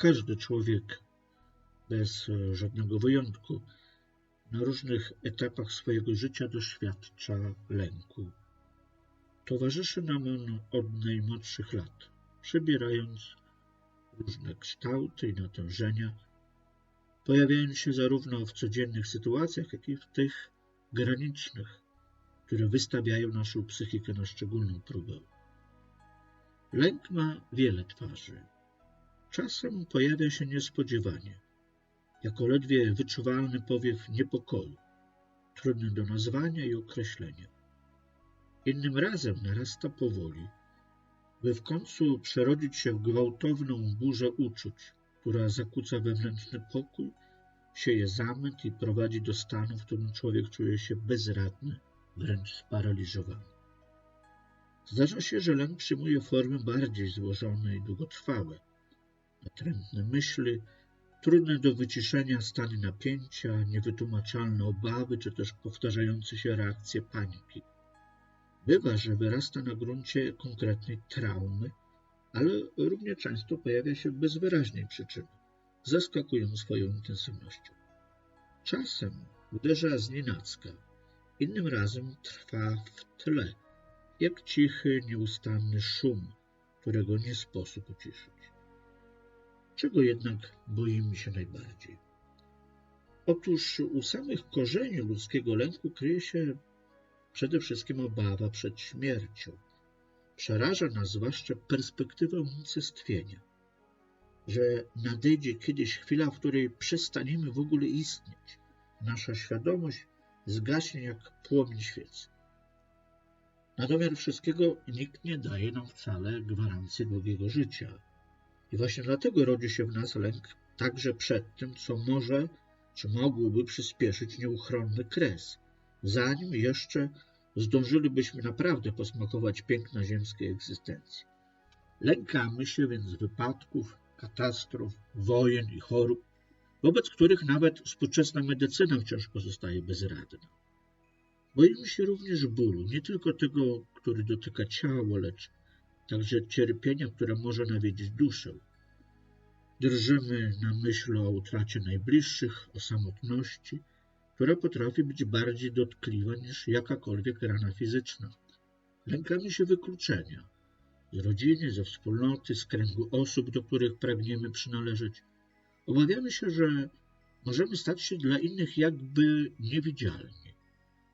każdy człowiek, bez e, żadnego wyjątku, na różnych etapach swojego życia doświadcza lęku. Towarzyszy nam on od najmłodszych lat, przybierając różne kształty i natężenia, pojawiając się zarówno w codziennych sytuacjach, jak i w tych granicznych, które wystawiają naszą psychikę na szczególną próbę. Lęk ma wiele twarzy. Czasem pojawia się niespodziewanie, jako ledwie wyczuwalny powiew niepokoju, trudny do nazwania i określenia. Innym razem narasta powoli, by w końcu przerodzić się w gwałtowną burzę uczuć, która zakłóca wewnętrzny pokój, sieje zamęt i prowadzi do stanu, w którym człowiek czuje się bezradny, wręcz sparaliżowany. Zdarza się, że lęk przyjmuje formy bardziej złożone i długotrwałe. Natrętne myśli, trudne do wyciszenia stany napięcia, niewytłumaczalne obawy, czy też powtarzające się reakcje paniki. Bywa, że wyrasta na gruncie konkretnej traumy, ale równie często pojawia się bez wyraźnej przyczyny, zaskakując swoją intensywnością. Czasem uderza znienacka, innym razem trwa w tle, jak cichy, nieustanny szum, którego nie sposób uciszyć. Czego jednak boimy się najbardziej? Otóż u samych korzeni ludzkiego lęku kryje się przede wszystkim obawa przed śmiercią. Przeraża nas zwłaszcza perspektywa unicestwienia, że nadejdzie kiedyś chwila, w której przestaniemy w ogóle istnieć. Nasza świadomość zgaśnie jak płomień świecy. Na domiar wszystkiego nikt nie daje nam wcale gwarancji długiego życia. I właśnie dlatego rodzi się w nas lęk także przed tym, co może czy mogłoby przyspieszyć nieuchronny kres, zanim jeszcze zdążylibyśmy naprawdę posmakować piękna ziemskiej egzystencji. Lękamy się więc wypadków, katastrof, wojen i chorób, wobec których nawet współczesna medycyna wciąż pozostaje bezradna. Boimy się również bólu, nie tylko tego, który dotyka ciało, lecz także cierpienia, które może nawiedzić duszę. Drżymy na myśl o utracie najbliższych, o samotności, która potrafi być bardziej dotkliwa niż jakakolwiek rana fizyczna. Lękamy się wykluczenia z rodziny, ze wspólnoty, z kręgu osób, do których pragniemy przynależeć. Obawiamy się, że możemy stać się dla innych jakby niewidzialni,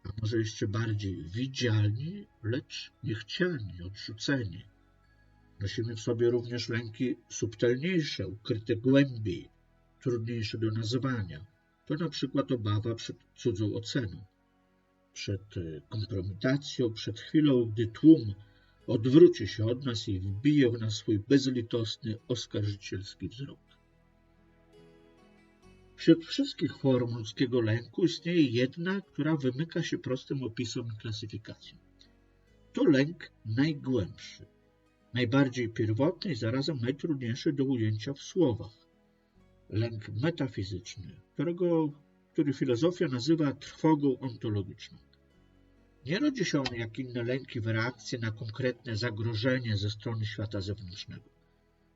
a może jeszcze bardziej widzialni, lecz niechciani, odrzuceni. Nosimy w sobie również lęki subtelniejsze, ukryte głębiej, trudniejsze do nazwania. To na przykład obawa przed cudzą oceną, przed e, kompromitacją, przed chwilą, gdy tłum odwróci się od nas i wbije w nas swój bezlitosny, oskarżycielski wzrok. Wśród wszystkich form ludzkiego lęku istnieje jedna, która wymyka się prostym opisom i klasyfikacją. To lęk najgłębszy, najbardziej pierwotny i zarazem najtrudniejszy do ujęcia w słowach. Lęk metafizyczny, którego, który filozofia nazywa trwogą ontologiczną. Nie rodzi się on jak inne lęki w reakcji na konkretne zagrożenie ze strony świata zewnętrznego.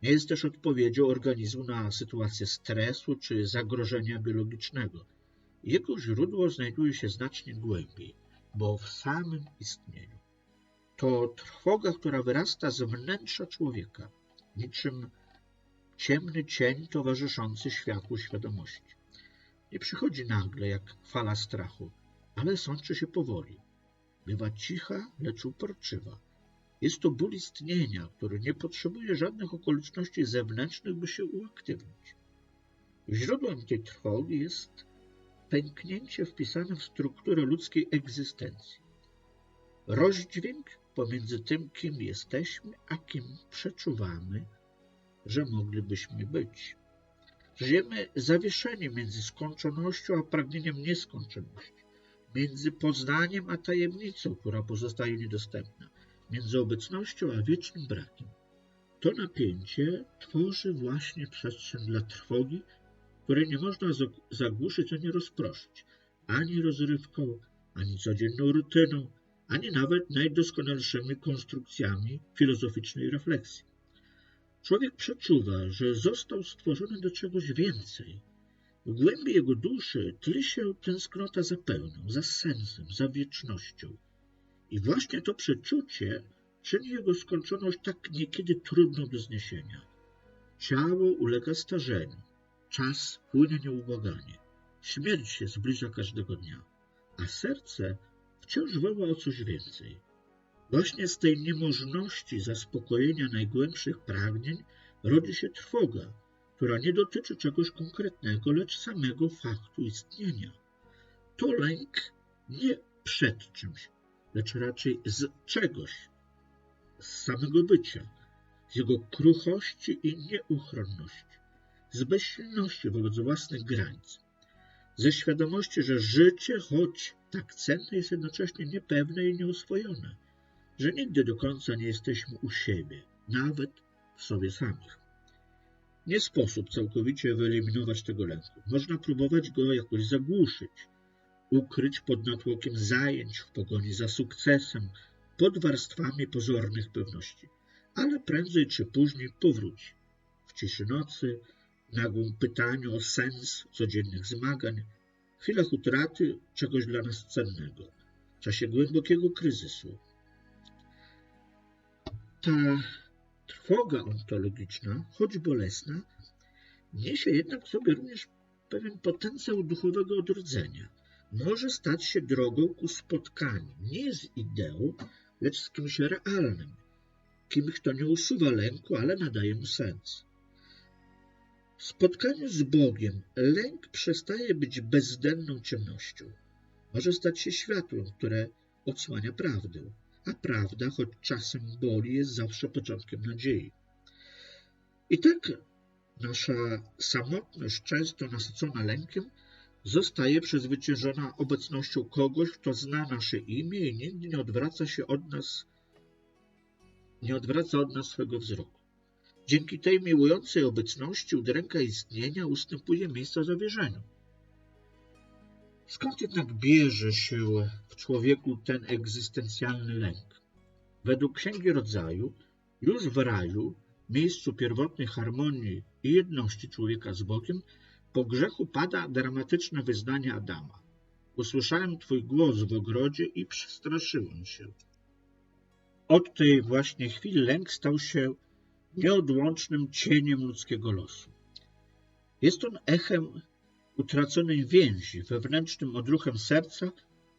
Nie jest też odpowiedzią organizmu na sytuację stresu czy zagrożenia biologicznego. Jego źródło znajduje się znacznie głębiej, bo w samym istnieniu. To trwoga, która wyrasta z wnętrza człowieka, niczym ciemny cień towarzyszący światłu świadomości. Nie przychodzi nagle jak fala strachu, ale sączy się powoli. Bywa cicha, lecz uporczywa jest to ból istnienia, który nie potrzebuje żadnych okoliczności zewnętrznych, by się uaktywnić. Źródłem tej trwogi jest pęknięcie wpisane w strukturę ludzkiej egzystencji. Rozdźwięk pomiędzy tym, kim jesteśmy, a kim przeczuwamy, że moglibyśmy być. Żyjemy zawieszeni między skończonością a pragnieniem nieskończoności, między poznaniem a tajemnicą, która pozostaje niedostępna między obecnością a wiecznym brakiem. To napięcie tworzy właśnie przestrzeń dla trwogi, której nie można zagłuszyć ani rozproszyć, ani rozrywką, ani codzienną rutyną, ani nawet najdoskonalszymi konstrukcjami filozoficznej refleksji. Człowiek przeczuwa, że został stworzony do czegoś więcej. W głębi jego duszy tli się tęsknota za pełną, za sensem, za wiecznością. I właśnie to przeczucie czyni jego skończoność tak niekiedy trudną do zniesienia. Ciało ulega starzeniu, czas płynie nieubłaganie, śmierć się zbliża każdego dnia, a serce wciąż woła o coś więcej. Właśnie z tej niemożności zaspokojenia najgłębszych pragnień rodzi się trwoga, która nie dotyczy czegoś konkretnego, lecz samego faktu istnienia. To lęk nie przed czymś, lecz raczej z czegoś, z samego bycia, z jego kruchości i nieuchronności, z bezsilności wobec własnych granic, ze świadomości, że życie, choć tak cenne, jest jednocześnie niepewne i nieoswojone, że nigdy do końca nie jesteśmy u siebie, nawet w sobie samych. Nie sposób całkowicie wyeliminować tego lęku. Można próbować go jakoś zagłuszyć, ukryć pod natłokiem zajęć w pogoni za sukcesem, pod warstwami pozornych pewności, ale prędzej czy później powróci. W ciszy nocy, nagłym pytaniu o sens codziennych zmagań, w chwilach utraty czegoś dla nas cennego, w czasie głębokiego kryzysu. Ta trwoga ontologiczna, choć bolesna, niesie jednak w sobie również pewien potencjał duchowego odrodzenia. Może stać się drogą ku spotkaniu, nie z ideą, lecz z kimś realnym, kimś, kto nie usuwa lęku, ale nadaje mu sens. W spotkaniu z Bogiem lęk przestaje być bezdenną ciemnością. Może stać się światłem, które odsłania prawdę a prawda, choć czasem boli, jest zawsze początkiem nadziei. I tak nasza samotność, często nasycona lękiem, zostaje przezwyciężona obecnością kogoś, kto zna nasze imię i nigdy nie odwraca się od nas, nie odwraca od nas swego wzroku. Dzięki tej miłującej obecności udręka istnienia ustępuje miejsca zawierzeniu. Skąd jednak bierze się w człowieku ten egzystencjalny lęk? Według Księgi Rodzaju, już w raju, miejscu pierwotnej harmonii i jedności człowieka z Bogiem, po grzechu pada dramatyczne wyznanie Adama. Usłyszałem Twój głos w ogrodzie i przestraszyłem się. Od tej właśnie chwili lęk stał się nieodłącznym cieniem ludzkiego losu. Jest on echem utraconej więzi, wewnętrznym odruchem serca,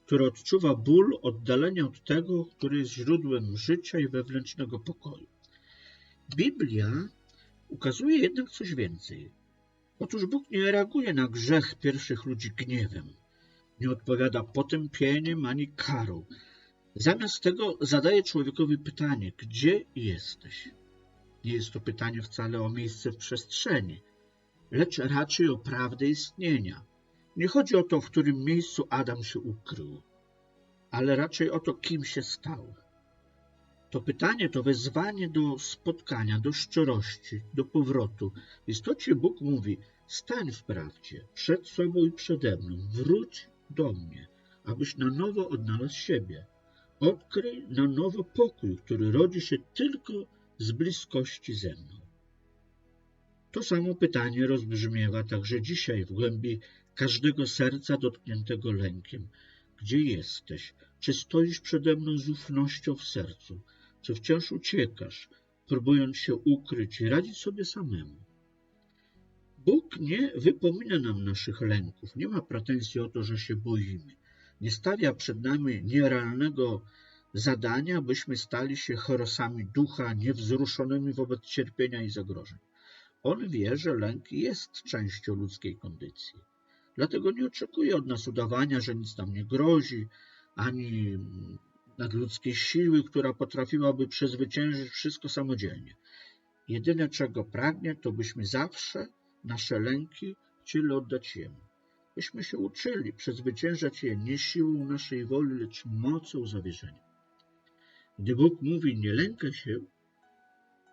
które odczuwa ból oddalenia od tego, który jest źródłem życia i wewnętrznego pokoju. Biblia ukazuje jednak coś więcej. Otóż Bóg nie reaguje na grzech pierwszych ludzi gniewem, nie odpowiada potępieniem ani karą. Zamiast tego zadaje człowiekowi pytanie, gdzie jesteś? Nie jest to pytanie wcale o miejsce w przestrzeni, lecz raczej o prawdę istnienia. Nie chodzi o to, w którym miejscu Adam się ukrył, ale raczej o to, kim się stał. To pytanie, to wezwanie do spotkania, do szczerości, do powrotu. W istocie Bóg mówi, stań w prawdzie, przed sobą i przede mną, wróć do mnie, abyś na nowo odnalazł siebie. Odkryj na nowo pokój, który rodzi się tylko z bliskości ze mną. To samo pytanie rozbrzmiewa także dzisiaj w głębi każdego serca dotkniętego lękiem. Gdzie jesteś? Czy stoisz przede mną z ufnością w sercu? Czy wciąż uciekasz, próbując się ukryć i radzić sobie samemu? Bóg nie wypomina nam naszych lęków, nie ma pretensji o to, że się boimy. Nie stawia przed nami nierealnego zadania, byśmy stali się chorosami ducha, niewzruszonymi wobec cierpienia i zagrożeń. On wie, że lęk jest częścią ludzkiej kondycji. Dlatego nie oczekuje od nas udawania, że nic nam nie grozi, ani nadludzkiej siły, która potrafiłaby przezwyciężyć wszystko samodzielnie. Jedyne, czego pragnie, to byśmy zawsze nasze lęki chcieli oddać Jemu. Byśmy się uczyli przezwyciężać je nie siłą naszej woli, lecz mocą zawierzenia. Gdy Bóg mówi, nie lękaj się,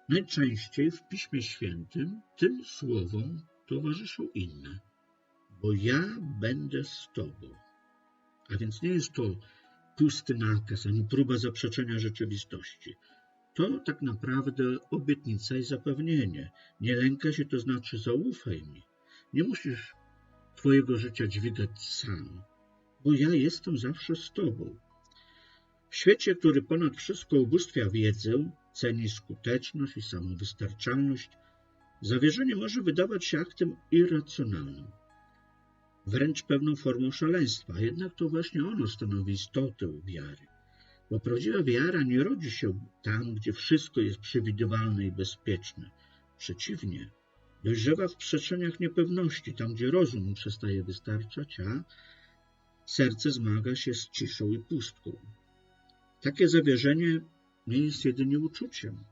Najczęściej w Piśmie Świętym tym słowom towarzyszą inne. Bo ja będę z Tobą. A więc nie jest to pusty nakaz, ani próba zaprzeczenia rzeczywistości. to tak naprawdę obietnica i zapewnienie. Nie lękaj się, to znaczy zaufaj mi. Nie musisz twojego życia dźwigać sam, bo ja jestem zawsze z tobą. W świecie, który ponad wszystko ubóstwia wiedzę, ceni skuteczność i samowystarczalność, zawierzenie może wydawać się aktem irracjonalnym, wręcz pewną formą szaleństwa, jednak to właśnie ono stanowi istotę wiary. Bo prawdziwa wiara nie rodzi się tam, gdzie wszystko jest przewidywalne i bezpieczne. Przeciwnie, dojrzewa w przestrzeniach niepewności, tam gdzie rozum przestaje wystarczać, a serce zmaga się z ciszą i pustką. Takie zawierzenie nie jest jedynie uczuciem.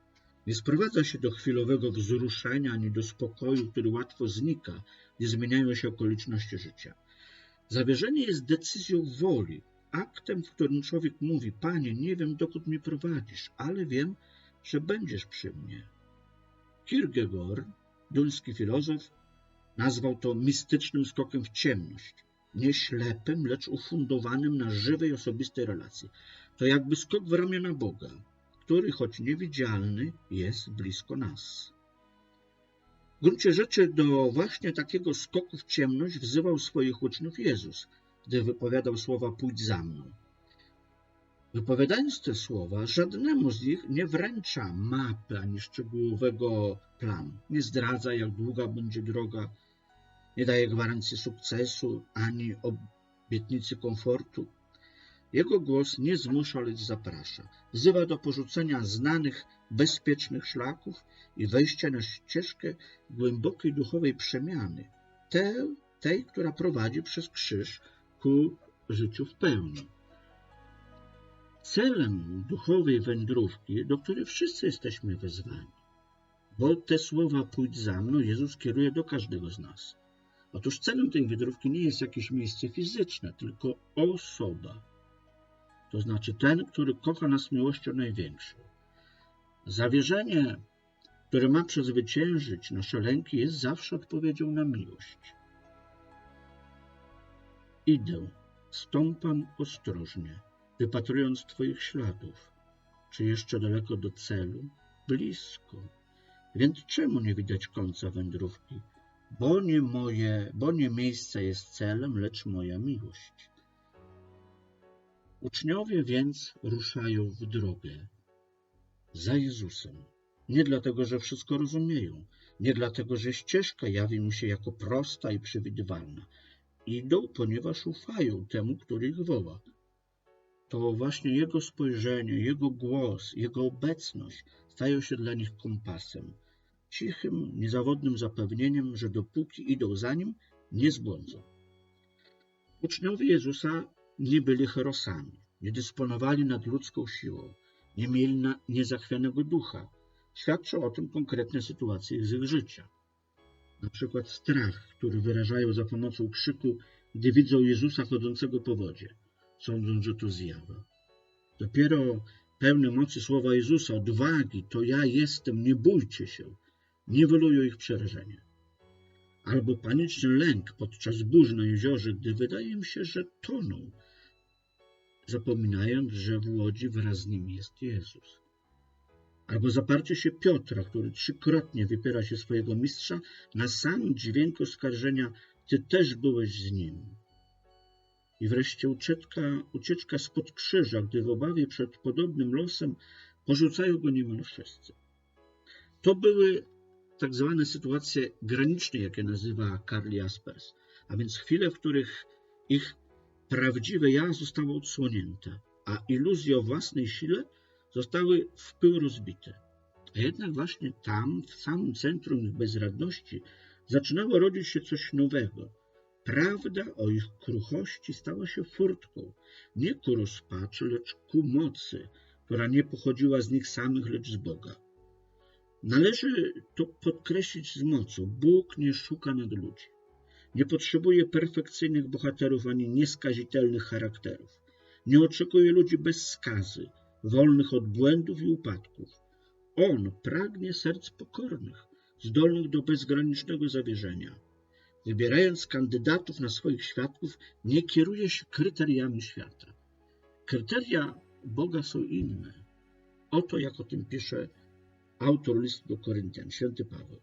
Nie sprowadza się do chwilowego wzruszenia ani do spokoju, który łatwo znika, gdy zmieniają się okoliczności życia. Zawierzenie jest decyzją woli, aktem, w którym człowiek mówi: Panie, nie wiem, dokąd mnie prowadzisz, ale wiem, że będziesz przy mnie. Kierkegaard, duński filozof, nazwał to mistycznym skokiem w ciemność. Nie ślepym, lecz ufundowanym na żywej, osobistej relacji. To jakby skok w ramiona Boga, który, choć niewidzialny, jest blisko nas. W gruncie rzeczy do właśnie takiego skoku w ciemność wzywał swoich uczniów Jezus, gdy wypowiadał słowa pójdź za mną. Wypowiadając te słowa, żadnemu z nich nie wręcza mapy ani szczegółowego planu. Nie zdradza, jak długa będzie droga, nie daje gwarancji sukcesu ani obietnicy komfortu. Jego głos nie zmusza, lecz zaprasza. Wzywa do porzucenia znanych, bezpiecznych szlaków i wejścia na ścieżkę głębokiej duchowej przemiany, tej, która prowadzi przez krzyż ku życiu w pełni. Celem duchowej wędrówki, do której wszyscy jesteśmy wezwani, bo te słowa pójdź za mną Jezus kieruje do każdego z nas. Otóż celem tej wędrówki nie jest jakieś miejsce fizyczne, tylko osoba, to znaczy ten, który kocha nas miłością największą. Zawierzenie, które ma przezwyciężyć nasze lęki, jest zawsze odpowiedzią na miłość. Idę, stąpam ostrożnie, wypatrując Twoich śladów. Czy jeszcze daleko do celu? Blisko. Więc czemu nie widać końca wędrówki? Bo nie moje, bo nie miejsce jest celem, lecz moja miłość. Uczniowie więc ruszają w drogę za Jezusem. Nie dlatego, że wszystko rozumieją, nie dlatego, że ścieżka jawi mu się jako prosta i przewidywalna. Idą, ponieważ ufają temu, który ich woła. To właśnie Jego spojrzenie, Jego głos, Jego obecność stają się dla nich kompasem, cichym, niezawodnym zapewnieniem, że dopóki idą za Nim, nie zbłądzą. Uczniowie Jezusa nie byli herosami, nie dysponowali nadludzką siłą, nie mieli niezachwianego ducha. Świadczą o tym konkretne sytuacje z ich życia. Na przykład strach, który wyrażają za pomocą krzyku, gdy widzą Jezusa chodzącego po wodzie, sądząc, że to zjawa. Dopiero pełne mocy słowa Jezusa, odwagi, to ja jestem, nie bójcie się, niwelują ich przerażenie. Albo paniczny lęk podczas burz na jeziorze, gdy wydaje im się, że toną, zapominając, że w łodzi wraz z nimi jest Jezus. Albo zaparcie się Piotra, który trzykrotnie wypiera się swojego mistrza na sam dźwięk oskarżenia Ty też byłeś z nim. I wreszcie ucieczka, ucieczka spod krzyża, gdy w obawie przed podobnym losem porzucają go niemal wszyscy. To były tak zwane sytuacje graniczne, jakie nazywa Karl Jaspers, a więc chwile, w których ich prawdziwe ja zostało odsłonięte, a iluzje o własnej sile zostały w pył rozbite. A jednak właśnie tam, w samym centrum ich bezradności, zaczynało rodzić się coś nowego. Prawda o ich kruchości stała się furtką, nie ku rozpaczy, lecz ku mocy, która nie pochodziła z nich samych, lecz z Boga. Należy to podkreślić z mocą. Bóg nie szuka nadludzi. Nie potrzebuje perfekcyjnych bohaterów ani nieskazitelnych charakterów. Nie oczekuje ludzi bez skazy, wolnych od błędów i upadków. On pragnie serc pokornych, zdolnych do bezgranicznego zawierzenia. Wybierając kandydatów na swoich świadków, nie kieruje się kryteriami świata. Kryteria Boga są inne. Oto jak o tym pisze autor listu do Koryntian, święty Paweł.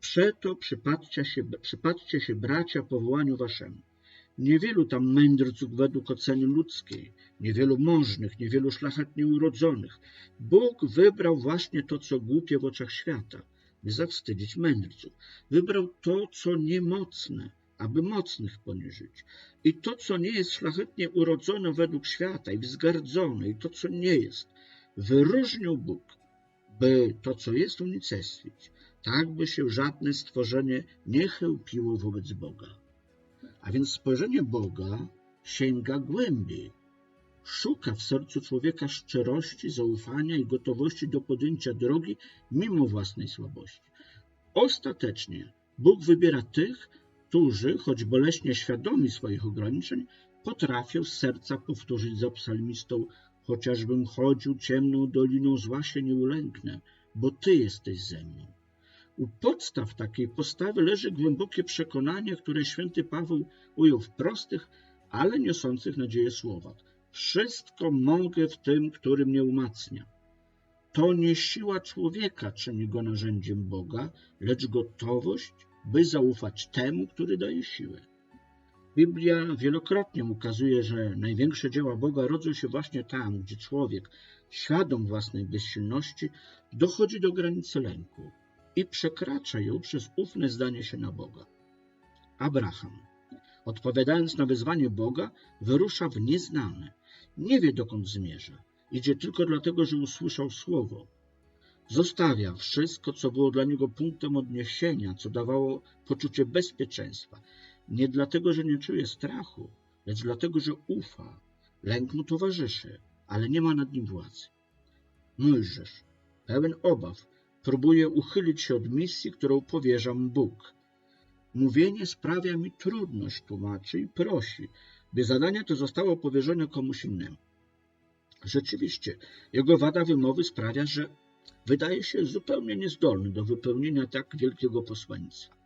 Przeto przypatrzcie się, przypatrzcie się bracia powołaniu waszemu. Niewielu tam mędrców według oceny ludzkiej, niewielu możnych, niewielu szlachetnie urodzonych. Bóg wybrał właśnie to, co głupie w oczach świata, by zawstydzić mędrców. Wybrał to, co niemocne, aby mocnych poniżyć. I to, co nie jest szlachetnie urodzone według świata i wzgardzone, i to, co nie jest, wyróżnił Bóg, by to, co jest, unicestwić, tak by się żadne stworzenie nie chełpiło wobec Boga. A więc spojrzenie Boga sięga głębiej. Szuka w sercu człowieka szczerości, zaufania i gotowości do podjęcia drogi mimo własnej słabości. Ostatecznie Bóg wybiera tych, którzy, choć boleśnie świadomi swoich ograniczeń, potrafią z serca powtórzyć za psalmistą Chociażbym chodził ciemną doliną zła się nie ulęknę, bo Ty jesteś ze mną. U podstaw takiej postawy leży głębokie przekonanie, które święty Paweł ujął w prostych, ale niosących nadzieję słowach. Wszystko mogę w tym, który mnie umacnia. To nie siła człowieka czyni go narzędziem Boga, lecz gotowość, by zaufać temu, który daje siłę. Biblia wielokrotnie ukazuje, że największe dzieła Boga rodzą się właśnie tam, gdzie człowiek, świadom własnej bezsilności, dochodzi do granicy lęku i przekracza ją przez ufne zdanie się na Boga. Abraham, odpowiadając na wezwanie Boga, wyrusza w nieznane. Nie wie, dokąd zmierza. Idzie tylko dlatego, że usłyszał słowo. Zostawia wszystko, co było dla niego punktem odniesienia, co dawało poczucie bezpieczeństwa. Nie dlatego, że nie czuje strachu, lecz dlatego, że ufa. Lęk mu towarzyszy, ale nie ma nad nim władzy. Mojżesz, pełen obaw, próbuje uchylić się od misji, którą powierza mu Bóg. Mówienie sprawia mi trudność, tłumaczy i prosi, by zadanie to zostało powierzone komuś innemu. Rzeczywiście, jego wada wymowy sprawia, że wydaje się zupełnie niezdolny do wypełnienia tak wielkiego posłaństwa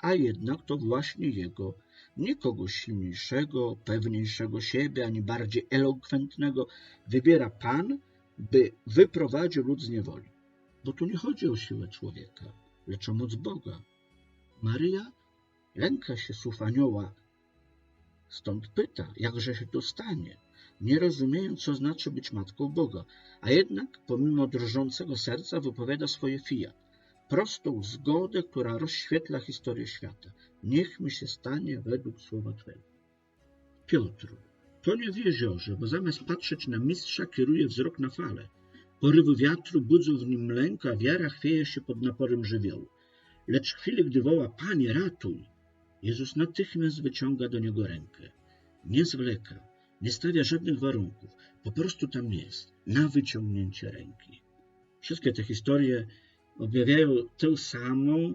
a jednak to właśnie jego, nie kogoś silniejszego, pewniejszego siebie, ani bardziej elokwentnego, wybiera Pan, by wyprowadził lud z niewoli. Bo tu nie chodzi o siłę człowieka, lecz o moc Boga. Maryja lęka się słów anioła, stąd pyta, jakże się to stanie, nie rozumiejąc, co znaczy być matką Boga, a jednak pomimo drżącego serca wypowiada swoje fiat prostą zgodę, która rozświetla historię świata. Niech mi się stanie według słowa Twego. Piotr tonie w jeziorze, bo zamiast patrzeć na mistrza, kieruje wzrok na fale. Porywy wiatru budzą w nim lęk, a wiara chwieje się pod naporem żywiołu. Lecz w chwili, gdy woła, Panie, ratuj, Jezus natychmiast wyciąga do niego rękę. Nie zwleka, nie stawia żadnych warunków, po prostu tam jest, na wyciągnięcie ręki. Wszystkie te historie objawiają tę samą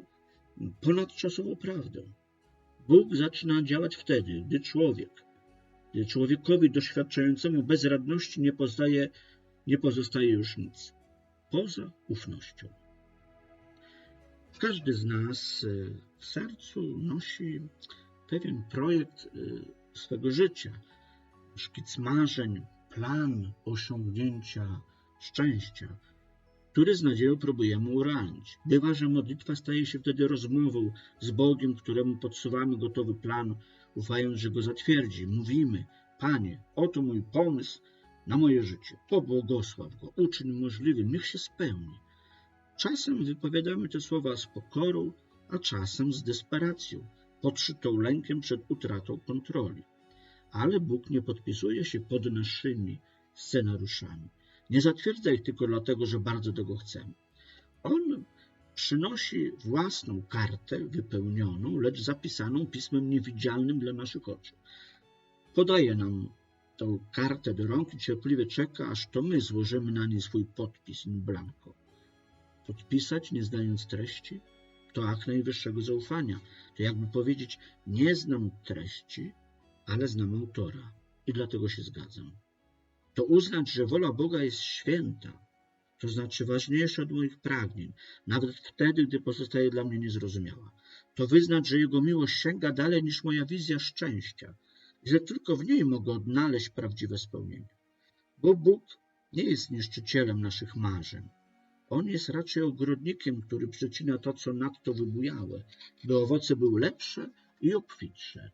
ponadczasową prawdę. Bóg zaczyna działać wtedy, gdy człowiek, gdy człowiekowi doświadczającemu bezradności nie, poznaje, nie pozostaje już nic poza ufnością. Każdy z nas y, w sercu nosi pewien projekt y, swego życia, szkic marzeń, plan osiągnięcia szczęścia, który z nadzieją próbujemy urealnić. Bywa, że modlitwa staje się wtedy rozmową z Bogiem, któremu podsuwamy gotowy plan, ufając, że go zatwierdzi. Mówimy, Panie, oto mój pomysł na moje życie. Pobłogosław go, uczyń możliwym, niech się spełni. Czasem wypowiadamy te słowa z pokorą, a czasem z desperacją, podszytą lękiem przed utratą kontroli. Ale Bóg nie podpisuje się pod naszymi scenariuszami. Nie zatwierdza ich tylko dlatego, że bardzo tego chcemy. On przynosi własną kartę wypełnioną, lecz zapisaną pismem niewidzialnym dla naszych oczu. Podaje nam tę kartę do rąk i cierpliwie czeka, aż to my złożymy na niej swój podpis in blanco. Podpisać, nie znając treści, to akt najwyższego zaufania. To jakby powiedzieć, nie znam treści, ale znam autora i dlatego się zgadzam to uznać, że wola Boga jest święta, to znaczy ważniejsza od moich pragnień, nawet wtedy, gdy pozostaje dla mnie niezrozumiała. To wyznać, że Jego miłość sięga dalej niż moja wizja szczęścia że tylko w niej mogę odnaleźć prawdziwe spełnienie. Bo Bóg nie jest niszczycielem naszych marzeń. On jest raczej ogrodnikiem, który przecina to, co nadto wybujałe, by owoce były lepsze i obfitsze.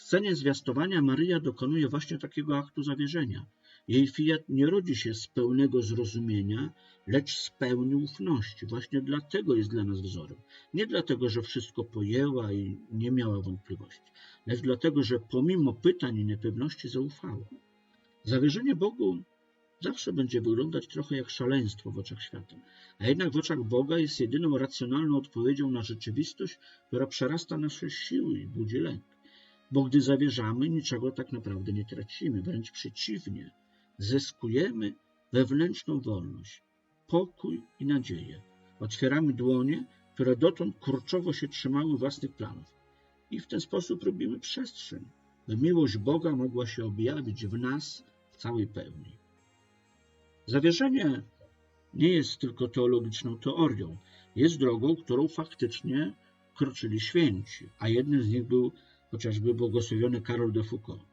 W scenie zwiastowania Maryja dokonuje właśnie takiego aktu zawierzenia. Jej fiat nie rodzi się z pełnego zrozumienia, lecz z pełnej ufności. Właśnie dlatego jest dla nas wzorem. Nie dlatego, że wszystko pojęła i nie miała wątpliwości, lecz dlatego, że pomimo pytań i niepewności zaufała. Zawierzenie Bogu zawsze będzie wyglądać trochę jak szaleństwo w oczach świata, a jednak w oczach Boga jest jedyną racjonalną odpowiedzią na rzeczywistość, która przerasta nasze siły i budzi lęk. Bo gdy zawierzamy, niczego tak naprawdę nie tracimy, wręcz przeciwnie, zyskujemy wewnętrzną wolność, pokój i nadzieję. Otwieramy dłonie, które dotąd kurczowo się trzymały własnych planów. I w ten sposób robimy przestrzeń, by miłość Boga mogła się objawić w nas w całej pełni. Zawierzenie nie jest tylko teologiczną teorią, jest drogą, którą faktycznie kroczyli święci, a jednym z nich był chociażby błogosławiony Karol de Foucault.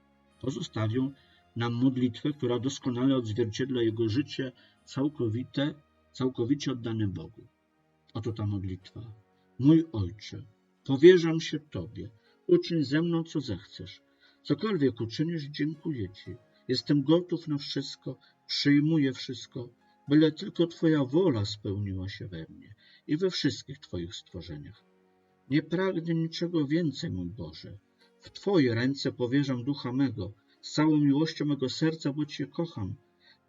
Pozostawił nam modlitwę, która doskonale odzwierciedla jego życie całkowite, całkowicie oddane Bogu. Oto ta modlitwa. Mój Ojcze, powierzam się Tobie, uczyń ze mną, co zechcesz. Cokolwiek uczynisz, dziękuję Ci. Jestem gotów na wszystko, przyjmuję wszystko, byle tylko Twoja wola spełniła się we mnie i we wszystkich Twoich stworzeniach. Nie pragnę niczego więcej, mój Boże. W Twoje ręce powierzam ducha mego, z całą miłością mego serca, bo Cię kocham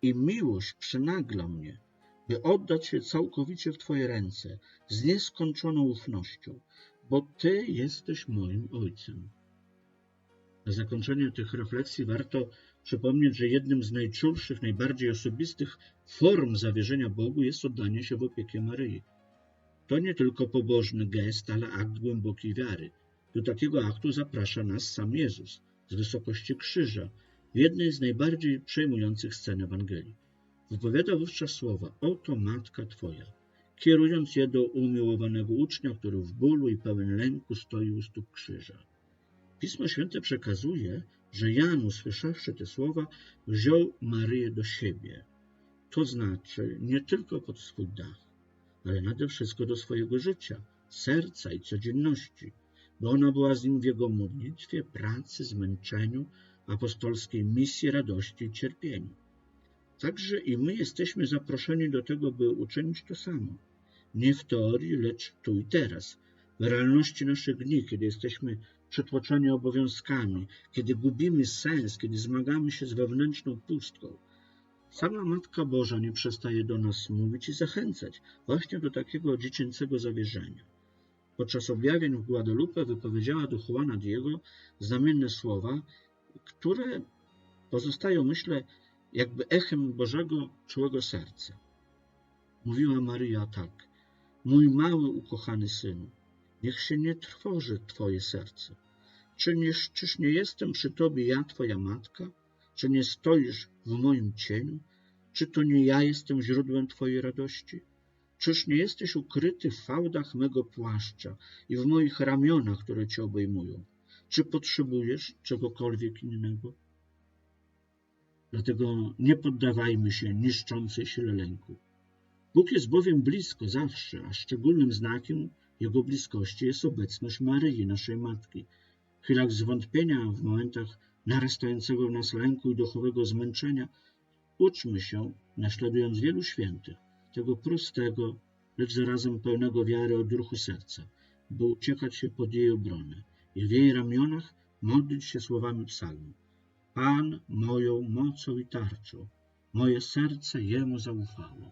i miłość przynagla mnie, by oddać się całkowicie w Twoje ręce, z nieskończoną ufnością, bo Ty jesteś moim Ojcem. Na zakończenie tych refleksji warto przypomnieć, że jednym z najczulszych, najbardziej osobistych form zawierzenia Bogu jest oddanie się w opiekę Maryi. To nie tylko pobożny gest, ale akt głębokiej wiary. Do takiego aktu zaprasza nas sam Jezus z wysokości krzyża w jednej z najbardziej przejmujących scen Ewangelii. Wypowiada wówczas słowa: Oto matka Twoja, kierując je do umiłowanego ucznia, który w bólu i pełen lęku stoi u stóp krzyża. Pismo Święte przekazuje, że Jan, usłyszawszy te słowa, wziął Maryję do siebie, to znaczy nie tylko pod swój dach, ale nade wszystko do swojego życia, serca i codzienności, bo ona była z nim w jego modlitwie, pracy, zmęczeniu, apostolskiej misji, radości i cierpieniu. Także i my jesteśmy zaproszeni do tego, by uczynić to samo. Nie w teorii, lecz tu i teraz, w realności naszych dni, kiedy jesteśmy przytłoczeni obowiązkami, kiedy gubimy sens, kiedy zmagamy się z wewnętrzną pustką. Sama Matka Boża nie przestaje do nas mówić i zachęcać właśnie do takiego dziecięcego zawierzenia. Podczas objawień w Guadalupe wypowiedziała do Juana Diego znamienne słowa, które pozostają, myślę, jakby echem Bożego czułego serca. Mówiła Maryja tak, mój mały ukochany synu, niech się nie trwoży Twoje serce. Czy nie, czyż nie jestem przy Tobie ja, Twoja matka? Czy nie stoisz w moim cieniu? Czy to nie ja jestem źródłem Twojej radości? Czyż nie jesteś ukryty w fałdach mego płaszcza i w moich ramionach, które Cię obejmują? Czy potrzebujesz czegokolwiek innego? Dlatego nie poddawajmy się niszczącej sile lęku. Bóg jest bowiem blisko zawsze, a szczególnym znakiem Jego bliskości jest obecność Maryi, naszej Matki. W chwilach zwątpienia, w momentach narastającego w nas lęku i duchowego zmęczenia, uczmy się, naśladując wielu świętych, tego prostego, lecz zarazem pełnego wiary odruchu serca, by uciekać się pod jej obronę i w jej ramionach modlić się słowami psalmu. Pan moją mocą i tarczą, moje serce Jemu zaufało.